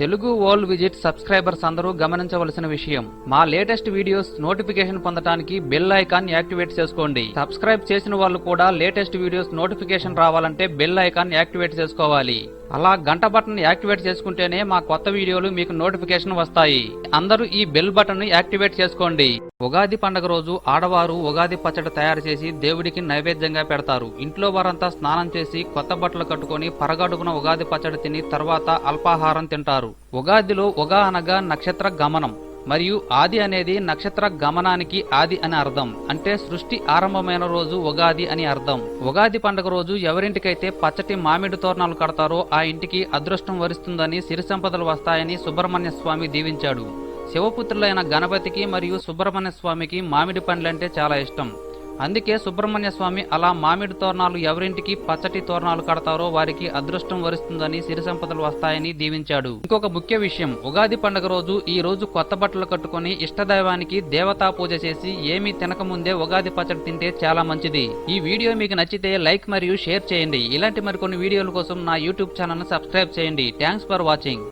Telugu world visit subscribers అందరూ గమనించవలసిన విషయం. మా లేటెస్ట్ వీడియోస్ నోటిఫికేషన్ పొందడానికి బెల్ ఐకాన్ యాక్టివేట్ చేసుకోండి. సబ్స్క్రైబ్ చేసిన వాళ్ళు కూడా లేటెస్ట్ వీడియోస్ నోటిఫికేషన్ రావాలంటే బెల్ ఐకాన్ యాక్టివేట్ చేసుకోవాలి. అలా గంట బటన్ యాక్టివేట్ చేసుకుంటేనే మా కొత్త వీడియోలు మీకు నోటిఫికేషన్ వస్తాయి. అందరూ ఈ బెల్ బటన్ యాక్టివేట్ చేసుకోండి. ఉగాది పండగ రోజు ఆడవారు ఉగాది పచ్చడి తయారు చేసి దేవుడికి నైవేద్యంగా పెడతారు. ఇంట్లో వారంతా స్నానం చేసి కొత్త బట్టలు కట్టుకొని పరగడుగున ఉగాది పచ్చడి తిని తర్వాత అల్పాహారం తింటారు. ఉగాదిలో ఉగా అనగా నక్షత్ర గమనం మరియు ఆది అనేది నక్షత్ర గమనానికి ఆది అని అర్థం. అంటే సృష్టి ఆరంభమైన రోజు ఉగాది అని అర్థం. ఉగాది పండుగ రోజు ఎవరింటికైతే పచ్చటి మామిడి తోరణాలు కడతారో ఆ ఇంటికి అదృష్టం వరిస్తుందని సిరి సంపదలు వస్తాయని సుబ్రహ్మణ్య స్వామి దీవించాడు. శివపుత్రులైన గణపతికి మరియు సుబ్రహ్మణ్య స్వామికి మామిడి పండ్లంటే చాలా ఇష్టం. అందుకే సుబ్రహ్మణ్య స్వామి అలా మామిడి తోరణాలు ఎవరింటికి పచ్చటి తోరణాలు కడతారో వారికి అదృష్టం వరిస్తుందని సిరి సంపదలు వస్తాయని దీవించాడు. ఇంకొక ముఖ్య విషయం ఉగాది పండుగ రోజు ఈ రోజు కొత్త బట్టలు కట్టుకొని ఇష్టదైవానికి దేవతా పూజ చేసి ఏమీ తినకముందే ఉగాది పచ్చడి తింటే చాలా మంచిది. ఈ వీడియో మీకు నచ్చితే లైక్ మరియు షేర్ చేయండి. ఇలాంటి మరికొన్ని వీడియోల కోసం నా యూట్యూబ్ ఛానల్ సబ్స్క్రైబ్ చేయండి. Thanks for watching.